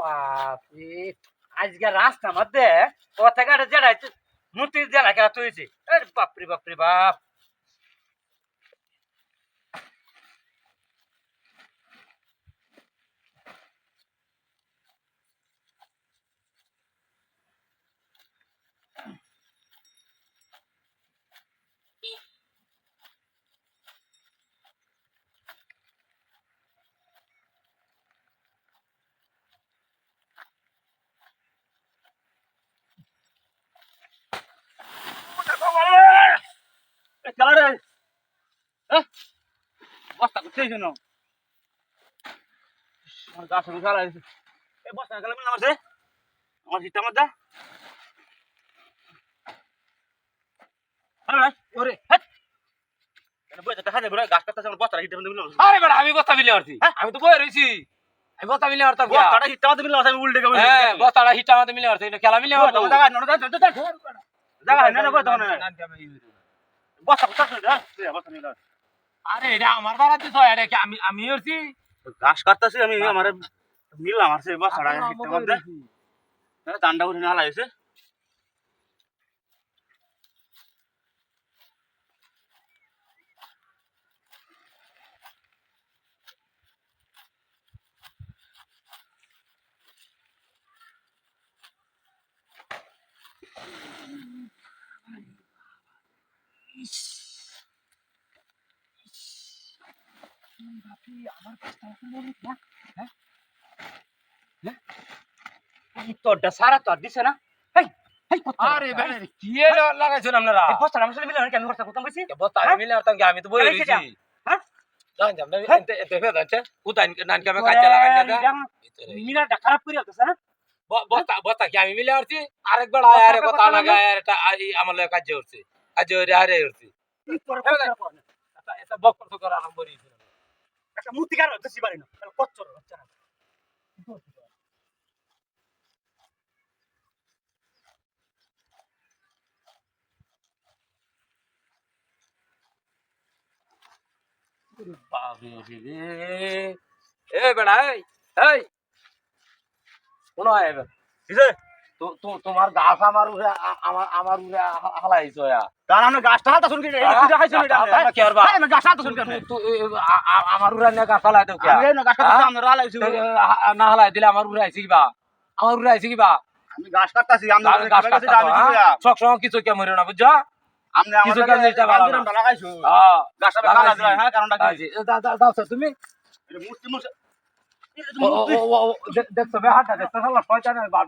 বাপরে আজকে রাস্তার মধ্যে কথা কাটা জেড়াইছে মূর্তির জেড়া কেনা তুইছে। বাপরে বাপরে বাপ। বস্তা করতে জন্য। গাছ খেলা এই বস্তা গেলে মিলে আমার আমার হিটটা মধ্যে আমি বস্তা মিলে আরছি হ্যাঁ? আমি তো বই রইছি আমি বস্তা মিলে আরতাম কি? বস্তাটা হিটটা আমাদের মিলে আরছে খেলা মিলে জায়গা না বস্তা আরে এটা আমার দ্বারা দিছ এটা কি আমি আমি হইছি ঘাস কাটতাছি আমি আমার মিললাম আর সেই তোরটা সারা তোর দিছে না। আরে কি লাগাইছেন আপনারা? আমার সাথে মিলে না কেন? করতে করতাম বেশি বস্তা মিলে আরতাম কি আমি তো বই আরে হ্যাঁ? জান জান এতে এতে ফেদ আছে উতাই নান কামে কাজে লাগাই না মিনারটা খারাপ করে দিছে না বস্তা বস্তা কি আমি মিলে আরছি আরেকবার আয় আরে কথা না গায় এটা আমার কাজে হচ্ছে কাজে হরে আরে হচ্ছে বক করতে করা আরম্ভ করেছি বাচ্চা বাবারে রে এ বেড়া এই এই। শোনো এবার। তোমার গাছ আমার আ- আমার আমার উড়ে হালাইছো তার আমরা গাছটা হালতা শুনকি এটা কি এটা আমরা কি করবা? হ্যাঁ গাছ হালতা শুনকি আমার হালাই দাও কি আমি না গাছ আমরা না হালাই দিলে আমার উড়ে আইছে কিবা? আমার উড়ে আইছে কিবা? আমি গাছ কাটতাছি আমরা গাছ গাছ আমি কি কইয়া সব সময় কিছু কে মরিও না বুঝছ? আমরা কিছু আমাদের নিতে পারো না। লাগাইছো হ্যাঁ। গাছটা কাটা দিলাই হ্যাঁ? কারণটা কি? দাও দাও দাও তুমি। এটা মূর্তি মূর্তি ও ও ও ও, দেখ- দেখছ বে হাঁটা দেখছ শালা শয়তানের বাপ